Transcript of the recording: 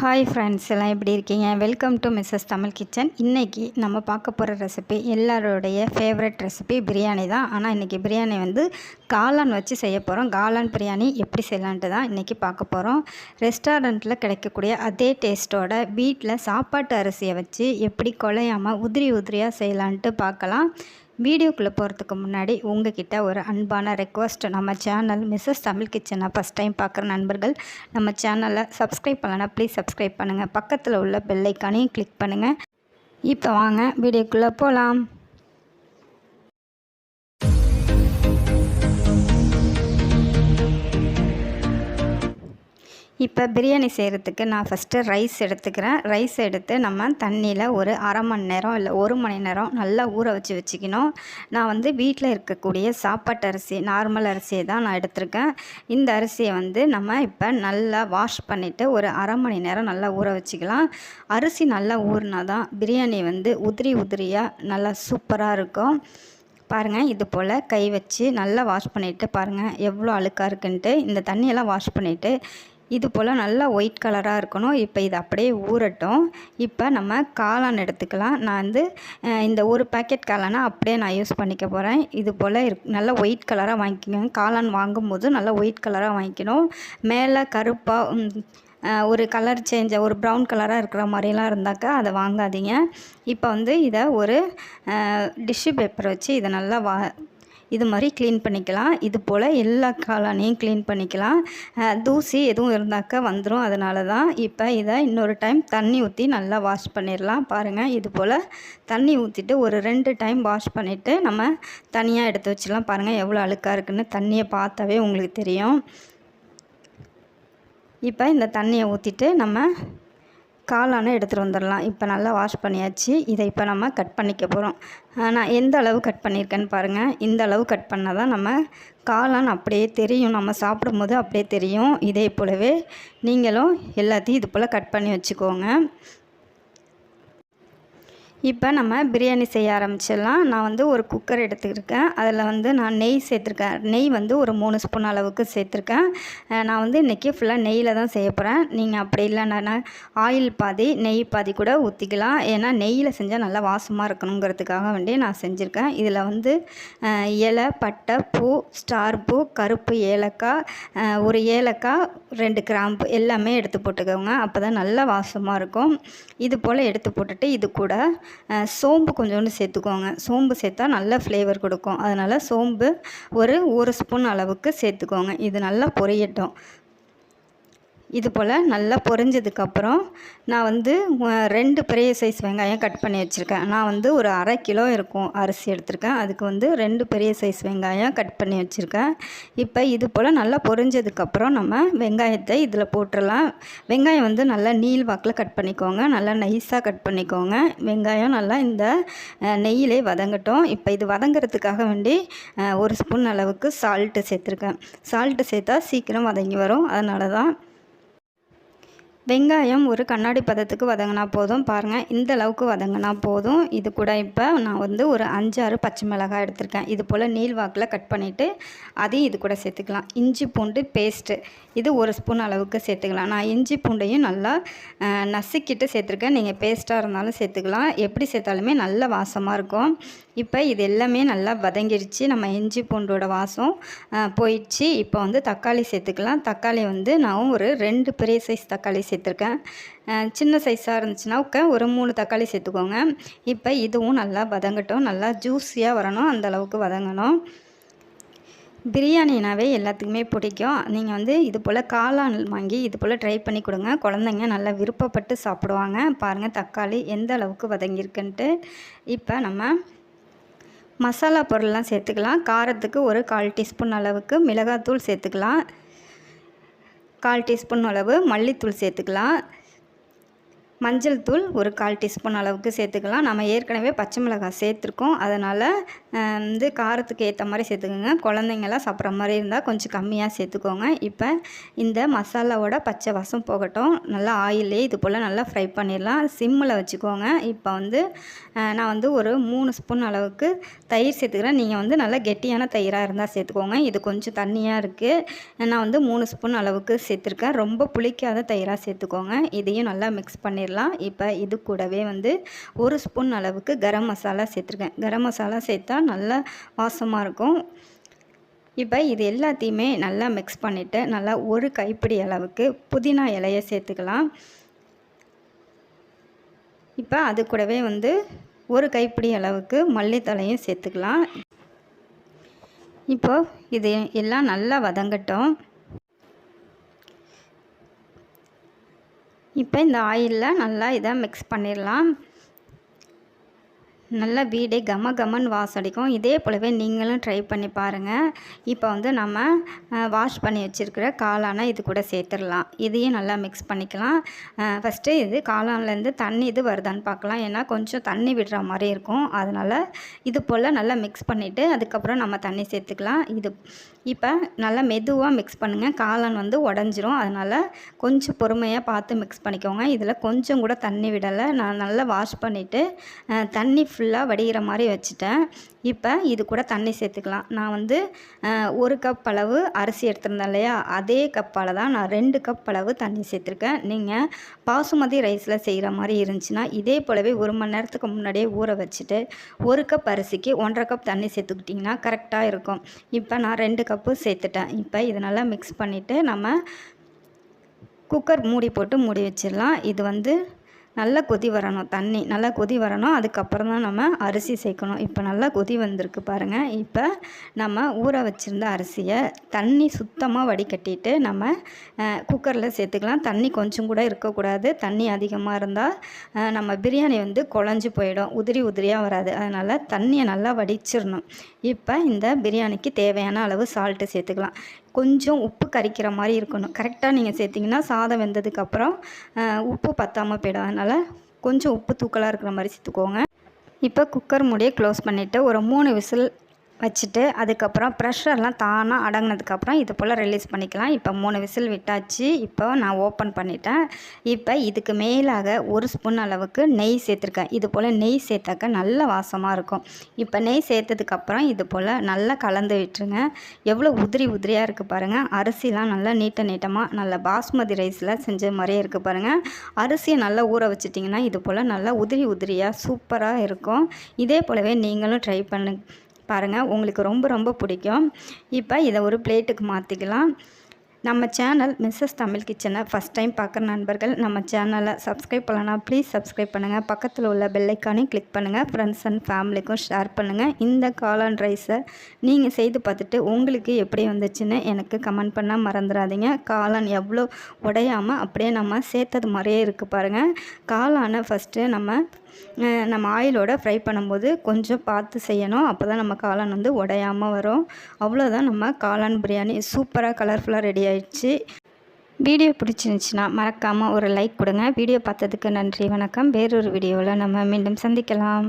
Hi friends எல்லாம் எப்படி இருக்கீங்க? Welcome to Mrs Tamil Kitchen இன்றைக்கி நம்ம பார்க்க போகிற ரெசிபி எல்லாரோடைய ஃபேவரட் ரெசிபி பிரியாணி தான். ஆனால் இன்றைக்கி பிரியாணி வந்து காளான் வச்சு செய்ய போகிறோம் காளான் பிரியாணி எப்படி செய்யலான்ட்டு தான் இன்றைக்கி பார்க்க போகிறோம் ரெஸ்டாரண்ட்டில் கிடைக்கக்கூடிய அதே டேஸ்ட்டோட வீட்டில் சாப்பாட்டு அரிசியை வச்சு எப்படி குலையாமல் உதிரி உதிரியாக செய்யலான்ட்டு பார்க்கலாம். வீடியோக்குள்ளே போகிறதுக்கு முன்னாடி உங்ககிட்ட ஒரு அன்பான ரெக்வஸ்ட் நம்ம சேனல் மிஸ்ஸஸ் தமிழ் கிச்சனை ஃபஸ்ட் டைம் பார்க்குற நண்பர்கள் நம்ம சேனலை சப்ஸ்கிரைப் பண்ணலன்னா ப்ளீஸ் சப்ஸ்கிரைப் பண்ணுங்கள் பக்கத்தில் உள்ள பெல்லைக்கானையும் கிளிக் பண்ணுங்கள் இப்போ வாங்க வீடியோக்குள்ளே போகலாம் இப்போ பிரியாணி செய்கிறதுக்கு நான் ஃபஸ்ட்டு ரைஸ் எடுத்துக்கிறேன். ரைஸ் எடுத்து நம்ம தண்ணியில் ஒரு அரை மணி நேரம் இல்லை ஒரு மணி நேரம் நல்லா ஊற வச்சு வச்சுக்கணும். நான் வந்து வீட்டில் இருக்கக்கூடிய சாப்பாட்டு அரிசி நார்மல் அரிசியை தான் நான் எடுத்திருக்கேன். இந்த அரிசியை வந்து நம்ம இப்போ நல்லா வாஷ் பண்ணிவிட்டு ஒரு அரை மணி நேரம் நல்லா ஊற வச்சுக்கலாம். அரிசி நல்லா ஊறினா தான் பிரியாணி வந்து உதிரி உதிரியாக நல்லா சூப்பராக இருக்கும். பாருங்கள் இது போல் கை வச்சு நல்லா வாஷ் பண்ணிவிட்டு பாருங்கள் எவ்வளோ அழுக்காக இருக்குன்ட்டு. இந்த தண்ணியெல்லாம் வாஷ் பண்ணிவிட்டு இது போல் நல்லா ஒயிட் கலராக இருக்கணும். இப்போ இது அப்படியே ஊறட்டும். இப்போ நம்ம காளான் எடுத்துக்கலாம். நான் வந்து இந்த ஒரு பேக்கெட் காளானை அப்படியே நான் யூஸ் பண்ணிக்க போகிறேன் இது போல் இருக் நல்லா ஒயிட் கலராக வாங்கிக்கோங்க. காளான் வாங்கும்போது நல்லா ஒயிட் கலராக வாங்கிக்கணும். மேலே கருப்பாக ஒரு கலர் சேஞ்ச் ஒரு ப்ரௌன் கலராக இருக்கிற மாதிரிலாம் இருந்தாக்கா அதை வாங்காதீங்க. இப்போ வந்து இதை ஒரு டிஷ்ஷு பேப்பர் வச்சு இதை நல்லா வா இது மாதிரி க்ளீன் பண்ணிக்கலாம். இது போல் எல்லா காளானையும் க்ளீன் பண்ணிக்கலாம். தூசி எதுவும் இருந்தாக்கா வந்துடும் அதனால தான் இப்போ இதை இன்னொரு டைம் தண்ணி ஊற்றி நல்லா வாஷ் பண்ணிடலாம். பாருங்கள் இது போல் தண்ணி ஊற்றிட்டு ஒரு ரெண்டு டைம் வாஷ் பண்ணிவிட்டு நம்ம தனியாக எடுத்து வச்சிடலாம். பாருங்கள் எவ்வளோ அழுக்காக இருக்குன்னு தண்ணியை பார்த்தாவே உங்களுக்கு தெரியும். இப்போ இந்த தண்ணியை ஊற்றிட்டு நம்ம காளானை எடுத்துகிட்டு வந்துடலாம். இப்போ நல்லா வாஷ் பண்ணியாச்சு. இதை இப்போ நம்ம கட் பண்ணிக்க போகிறோம் நான் எந்த அளவு கட் பண்ணியிருக்கேன்னு பாருங்கள் இந்த அளவு கட் பண்ணால் தான் நம்ம காளான் அப்படியே தெரியும். நம்ம சாப்பிடும்போது அப்படியே தெரியும். இதே போலவே நீங்களும் எல்லாத்தையும் இது போல் கட் பண்ணி வச்சுக்கோங்க. இப்போ நம்ம பிரியாணி செய்ய ஆரம்பிச்சிடலாம். நான் வந்து ஒரு குக்கர் எடுத்துருக்கேன். அதில் வந்து நான் நெய் சேர்த்துருக்கேன். நெய் வந்து ஒரு மூணு ஸ்பூன் அளவுக்கு சேர்த்துருக்கேன். நான் வந்து இன்றைக்கி ஃபுல்லாக நெய்யில் தான் செய்ய போகிறேன் நீங்கள் அப்படி இல்லைன்னா ஆயில் பாதி நெய் பாதி கூட ஊற்றிக்கலாம் ஏன்னா நெய்யில் செஞ்சால் நல்லா வாசமாக இருக்கணுங்கிறதுக்காக வேண்டி நான் செஞ்சுருக்கேன். இதில் வந்து இலை பட்டை பூ ஸ்டார் பூ கருப்பு ஏலக்காய் ஒரு ஏலக்காய் ரெண்டு கிராம்பு எல்லாமே எடுத்து போட்டுக்கோங்க. அப்போ தான் நல்லா வாசமாக இருக்கும். இது போல் எடுத்து போட்டுட்டு இது கூட சோம்பு கொஞ்சோண்டு சேர்த்துக்கோங்க. சோம்பு சேர்த்தா நல்ல ஃப்ளேவர் கொடுக்கும். அதனால் சோம்பு ஒரு ஒரு ஸ்பூன் அளவுக்கு சேர்த்துக்கோங்க. இது நல்லா பொரியட்டும். இது போல் நல்லா பொரிஞ்சதுக்கப்புறம் நான் வந்து ரெண்டு பெரிய சைஸ் வெங்காயம் கட் பண்ணி வச்சுருக்கேன். நான் வந்து ஒரு அரை கிலோ இருக்கும் அரிசி எடுத்திருக்கேன். அதுக்கு வந்து ரெண்டு பெரிய சைஸ் வெங்காயம் கட் பண்ணி வச்சுருக்கேன். இப்போ இது போல் நல்லா பொரிஞ்சதுக்கப்புறம் நம்ம வெங்காயத்தை இதில் போட்டுடலாம் வெங்காயம் வந்து நல்லா நீள் வாக்கில் கட் பண்ணிக்கோங்க. நல்லா நைஸாக கட் பண்ணிக்கோங்க. வெங்காயம் நல்லா இந்த நெய்யிலே வதங்கட்டும். இப்போ இது வதங்கிறதுக்காக வேண்டி ஒரு ஸ்பூன் அளவுக்கு சால்ட்டு சேர்த்துருக்கேன். சால்ட்டு சேர்த்தா சீக்கிரம் வதங்கி வரும். அதனால தான் வெங்காயம் ஒரு கண்ணாடி பதத்துக்கு வதங்கினா போதும். பாருங்கள் இந்த அளவுக்கு வதங்கினா போதும். இது கூட இப்போ நான் வந்து ஒரு அஞ்சாறு பச்சை மிளகாய் எடுத்திருக்கேன். இது போல் நீள்வாக்கில் கட் பண்ணிவிட்டு அதையும் இது கூட சேர்த்துக்கலாம். இஞ்சி பூண்டு பேஸ்ட்டு இது ஒரு ஸ்பூன் அளவுக்கு சேர்த்துக்கலாம். நான் இஞ்சி பூண்டையும் நல்லா நசுக்கிட்டு சேர்த்துருக்கேன். நீங்கள் பேஸ்ட்டாக இருந்தாலும் சேர்த்துக்கலாம். எப்படி சேர்த்தாலுமே நல்ல வாசமாக இருக்கும். இப்போ இது எல்லாமே நல்லா வதங்கிடுச்சு நம்ம இஞ்சி பூண்டோட வாசம் போயிடுச்சு. இப்போ வந்து தக்காளி சேர்த்துக்கலாம். தக்காளி வந்து நான் ஒரு ரெண்டு பெரிய சைஸ் தக்காளி சேர்த்துருக்கேன். சின்ன சைஸாக இருந்துச்சுன்னா ஒரு மூணு தக்காளி சேர்த்துக்கோங்க. இப்போ இதுவும் நல்லா வதங்கட்டும். நல்லா ஜூஸியாக வரணும். அந்தளவுக்கு வதங்கணும். பிரியாணினாவே எல்லாத்துக்குமே பிடிக்கும். நீங்கள் வந்து இது போல் காளான் வாங்கி இது போல் ட்ரை பண்ணி கொடுங்க. குழந்தைங்க நல்லா விருப்பப்பட்டு சாப்பிடுவாங்க. பாருங்கள் தக்காளி எந்த அளவுக்கு வதங்கியிருக்குன்ட்டு. இப்போ நம்ம மசாலா பொருள்லாம் சேர்த்துக்கலாம். காரத்துக்கு ஒரு கால் டீஸ்பூன் அளவுக்கு மிளகாத்தூள் சேர்த்துக்கலாம். கால் டீஸ்பூன் அளவு மல்லித்தூள் சேர்த்துக்கலாம். மஞ்சள் தூள் ஒரு கால் டீஸ்பூன் அளவுக்கு சேர்த்துக்கலாம். நம்ம ஏற்கனவே பச்சை மிளகாய் சேர்த்துருக்கோம். அதனால் வந்து காரத்துக்கு ஏற்ற மாதிரி சேர்த்துக்கோங்க. குழந்தைங்களாம் சாப்பிட்ற மாதிரி இருந்தால் கொஞ்சம் கம்மியாக சேர்த்துக்கோங்க. இப்போ இந்த மசாலாவோட பச்சை வசம் போகட்டும். நல்லா ஆயிலே இது போல் நல்லா ஃப்ரை பண்ணிடலாம். சிம்மில் வச்சுக்கோங்க. இப்போ வந்து நான் வந்து ஒரு மூணு ஸ்பூன் அளவுக்கு தயிர் சேர்த்துக்கிறேன். நீங்கள் வந்து நல்லா கெட்டியான தயிராக இருந்தால் சேர்த்துக்கோங்க. இது கொஞ்சம் தண்ணியாக இருக்குது நான் வந்து மூணு ஸ்பூன் அளவுக்கு சேர்த்துருக்கேன். ரொம்ப புளிக்காத தயிராக சேர்த்துக்கோங்க. இதையும் நல்லா மிக்ஸ் பண்ணிடலாம். இப்போ இது கூடவே வந்து ஒரு ஸ்பூன் அளவுக்கு கரம் மசாலா சேர்த்துருக்கேன். கரம் மசாலா சேர்த்தா நல்லா வாசமாக இருக்கும். இப்போ இது எல்லாத்தையுமே நல்லா மிக்ஸ் பண்ணிவிட்டு நல்லா ஒரு கைப்பிடி அளவுக்கு புதினா இலையை சேர்த்துக்கலாம். இப்போ அது கூடவே வந்து ஒரு கைப்பிடி அளவுக்கு மல்லித்தலையும் சேர்த்துக்கலாம். இப்போ இது எல்லாம் நல்லா வதங்கட்டும். இப்போ இந்த ஆயிலில் நல்லா இதை மிக்ஸ் பண்ணிடலாம். நல்லா வீடே கம கமன் வாசடிக்கும் இதே போலவே நீங்களும் ட்ரை பண்ணி பாருங்கள் இப்போ வந்து நம்ம வாஷ் பண்ணி வச்சுருக்கிற காளானை இது கூட சேர்த்துடலாம். இதையும் நல்லா மிக்ஸ் பண்ணிக்கலாம். ஃபஸ்ட்டு இது காளான்லேருந்து தண்ணி இது வருதான்னு பார்க்கலாம். ஏன்னா கொஞ்சம் தண்ணி விடுற மாதிரி இருக்கும். அதனால் இது போல் நல்லா மிக்ஸ் பண்ணிவிட்டு அதுக்கப்புறம் நம்ம தண்ணி சேர்த்துக்கலாம். இது இப்போ நல்லா மெதுவாக மிக்ஸ் பண்ணுங்கள் காளான் வந்து உடஞ்சிரும். அதனால் கொஞ்சம் பொறுமையாக பார்த்து மிக்ஸ் பண்ணிக்கோங்க. இதில் கொஞ்சம் கூட தண்ணி விடலை. நான் நல்லா வாஷ் பண்ணிவிட்டு தண்ணி ஃபுல்லாக வடிகிற மாதிரி வச்சுட்டேன். இப்போ இது கூட தண்ணி சேர்த்துக்கலாம். நான் வந்து ஒரு கப் அளவு அரிசி எடுத்திருந்தேன் இல்லையா? அதே கப்பால் தான் நான் ரெண்டு கப் அளவு தண்ணி சேர்த்துருக்கேன். நீங்கள் பாசுமதி ரைஸில் செய்கிற மாதிரி இருந்துச்சுன்னா இதே போலவே ஒரு மணி நேரத்துக்கு முன்னாடியே ஊற வச்சுட்டு ஒரு கப் அரிசிக்கு ஒன்றரை கப் தண்ணி சேர்த்துக்கிட்டிங்கன்னா கரெக்டாக இருக்கும். இப்போ நான் ரெண்டு கப்பு சேர்த்துட்டேன். இப்போ இதை நல்லா மிக்ஸ் பண்ணிவிட்டு நம்ம குக்கர் மூடி போட்டு மூடி வச்சிடலாம். இது வந்து நல்லா கொதி வரணும் தண்ணி நல்லா கொதி வரணும். அதுக்கப்புறம் தான் நம்ம அரிசி சேர்க்கணும். இப்போ நல்லா கொதி வந்திருக்கு பாருங்கள் இப்போ நம்ம ஊற வச்சுருந்த அரிசியை தண்ணி சுத்தமாக வடிகட்டிட்டு நம்ம குக்கரில் சேர்த்துக்கலாம். தண்ணி கொஞ்சம் கூட இருக்கக்கூடாது. தண்ணி அதிகமாக இருந்தால் நம்ம பிரியாணி வந்து குழஞ்சி போயிடும். உதிரி உதிரியாக வராது. அதனால் தண்ணியை நல்லா வடிச்சிடணும். இப்போ இந்த பிரியாணிக்கு தேவையான அளவு சால்ட்டு சேர்த்துக்கலாம். கொஞ்சம் உப்பு கரிக்கிற மாதிரி இருக்கணும். கரெக்டாக நீங்கள் சேர்த்திங்கன்னா சாதம் வெந்ததுக்கப்புறம் உப்பு பற்றாமல் போயிடும். அதனால் கொஞ்சம் உப்பு தூக்கலாக இருக்கிற மாதிரி சேர்த்துக்கோங்க. இப்போ குக்கர் மூடியை க்ளோஸ் பண்ணிவிட்டு ஒரு மூணு விசில் வச்சுட்டு அதுக்கப்புறம் ப்ரெஷர்லாம் தானாக அடங்கினதுக்கப்புறம் இது போல் ரிலீஸ் பண்ணிக்கலாம். இப்போ மூணு விசில் விட்டாச்சு. இப்போ நான் ஓப்பன் பண்ணிட்டேன். இப்போ இதுக்கு மேலாக ஒரு ஸ்பூன் அளவுக்கு நெய் சேர்த்துருக்கேன். இது போல் நெய் சேர்த்தாக்க நல்ல வாசமாக இருக்கும். இப்போ நெய் சேர்த்ததுக்கப்புறம் இது போல் நல்லா கலந்து விட்டுருங்க. எவ்வளோ உதிரி உதிரியாக இருக்குது பாருங்கள் அரிசிலாம் நல்லா நீட்ட நீட்டமாக நல்ல பாஸ்மதி ரைஸில் செஞ்ச மாதிரியே இருக்குது பாருங்கள் அரிசியை நல்லா ஊற வச்சிட்டிங்கன்னா இது போல் நல்லா உதிரி உதிரியாக சூப்பராக இருக்கும். இதே போலவே நீங்களும் ட்ரை பண்ணு பாருங்கள் உங்களுக்கு ரொம்ப ரொம்ப பிடிக்கும். இப்போ இதை ஒரு பிளேட்டுக்கு மாற்றிக்கலாம் நம்ம சேனல் மிஸ்ஸஸ் தமிழ் கிச்சனை ஃபஸ்ட் டைம் பார்க்குற நண்பர்கள் நம்ம சேனலை சப்ஸ்கிரைப் பண்ணலாம் ப்ளீஸ் சப்ஸ்கிரைப் பண்ணுங்கள் பக்கத்தில் உள்ள பெல்லைக்கானையும் கிளிக் பண்ணுங்கள் ஃப்ரெண்ட்ஸ் அண்ட் ஃபேமிலிக்கும் ஷேர் பண்ணுங்கள் இந்த காளான் ரைஸை நீங்கள் செய்து பார்த்துட்டு உங்களுக்கு எப்படி வந்துச்சுன்னு எனக்கு கமெண்ட் பண்ணால் மறந்துடாதீங்க. காளான் எவ்வளோ உடையாமல் அப்படியே நம்ம சேர்த்தது மாதிரியே இருக்குது பாருங்கள் காளானை ஃபஸ்ட்டு நம்ம நம்ம ஆயிலோட ஃப்ரை பண்ணும்போது கொஞ்சம் பார்த்து செய்யணும். அப்போ தான் நம்ம காளான் வந்து உடையாமல் வரும். அவ்வளோதான் நம்ம காளான் பிரியாணி. சூப்பராக கலர்ஃபுல்லாக ரெடி ஆயிடுச்சு. வீடியோ பிடிச்சிருந்துச்சின்னா மறக்காமல் ஒரு லைக் கொடுங்க. வீடியோ பார்த்ததுக்கு நன்றி வணக்கம். வேறொரு வீடியோவில் நம்ம மீண்டும் சந்திக்கலாம்.